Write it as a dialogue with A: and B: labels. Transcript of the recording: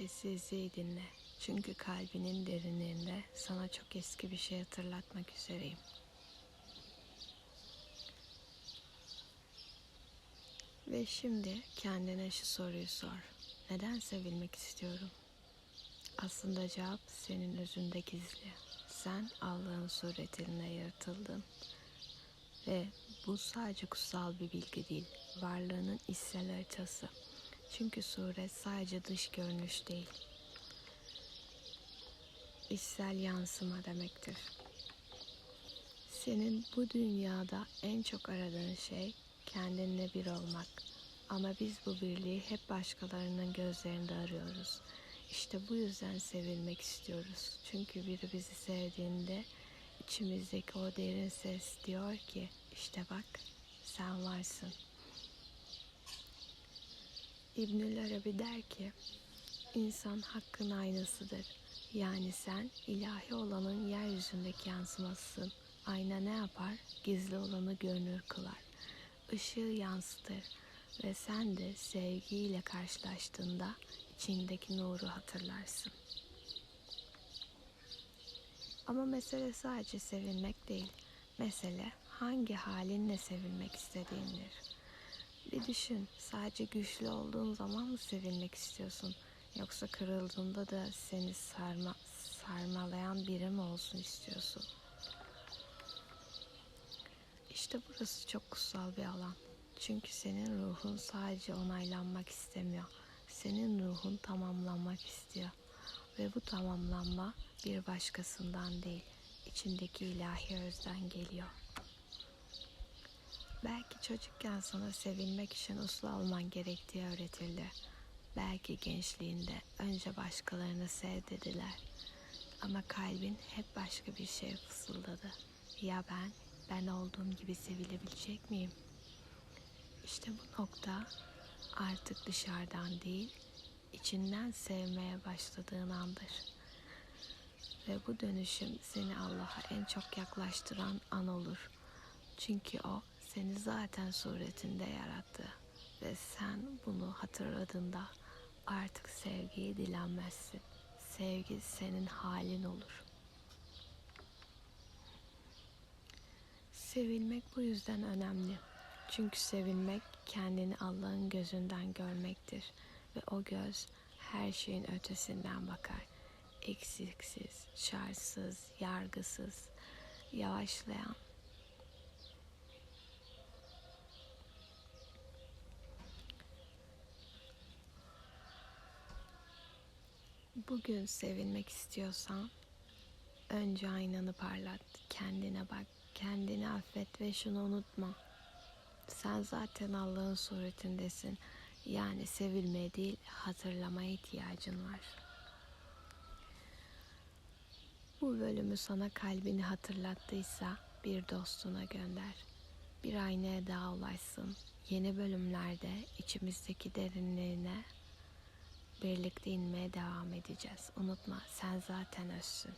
A: Sessizliği dinle. Çünkü kalbinin derinliğinde sana çok eski bir şey hatırlatmak üzereyim. Ve şimdi kendine şu soruyu sor. Neden sevilmek istiyorum? Aslında cevap senin özünde gizli. Sen Allah'ın suretinde yaratıldın. Ve bu sadece kutsal bir bilgi değil, varlığının içsel haritası. Çünkü suret sadece dış görünüş değil, içsel yansıma demektir. Senin bu dünyada en çok aradığın şey kendinle bir olmak. Ama biz bu birliği hep başkalarının gözlerinde arıyoruz. İşte bu yüzden sevilmek istiyoruz. Çünkü biri bizi sevdiğinde içimizdeki o derin ses diyor ki işte bak sen varsın. İbnül Arabi der ki insan hakkın aynasıdır. Yani sen ilahi olanın yeryüzündeki yansımasısın. Ayna ne yapar? Gizli olanı görünür kılar. Işığı yansıtır ve sen de sevgiyle karşılaştığında içindeki nuru hatırlarsın. Ama mesele sadece sevilmek değil. Mesele hangi halinle sevilmek istediğindir. Bir düşün, sadece güçlü olduğun zaman mı sevilmek istiyorsun? Yoksa kırıldığında da seni sarma, sarmalayan biri mi olsun istiyorsun? İşte burası çok kutsal bir alan. Çünkü senin ruhun sadece onaylanmak istemiyor. Senin ruhun tamamlanmak istiyor. Ve bu tamamlanma bir başkasından değil, içindeki ilahi özden geliyor. Belki çocukken sana sevilmek için uslu olman gerektiği öğretildi. Belki gençliğinde önce başkalarını sev dediler. Ama kalbin hep başka bir şey fısıldadı. Ya ben, ben olduğum gibi sevilebilecek miyim? İşte bu nokta artık dışarıdan değil, içinden sevmeye başladığın andır. Ve bu dönüşüm seni Allah'a en çok yaklaştıran an olur. Çünkü o seni zaten suretinde yarattı. Ve sen bunu hatırladığında artık sevgiyi dilenmezsin. Sevgi senin halin olur. Sevilmek bu yüzden önemli. Çünkü sevilmek kendini Allah'ın gözünden görmektir ve o göz her şeyin ötesinden bakar. Eksiksiz, şartsız, yargısız, yavaşlayan. Bugün sevilmek istiyorsan önce aynanı parlat, kendine bak, kendini affet ve şunu unutma. Sen zaten Allah'ın suretindesin. Yani sevilmeye değil, hatırlamaya ihtiyacın var. Bu bölümü sana kalbini hatırlattıysa bir dostuna gönder. Bir aynaya daha ulaşsın. Yeni bölümlerde içimizdeki derinliğine birlikte inmeye devam edeceğiz. Unutma sen zaten özsün.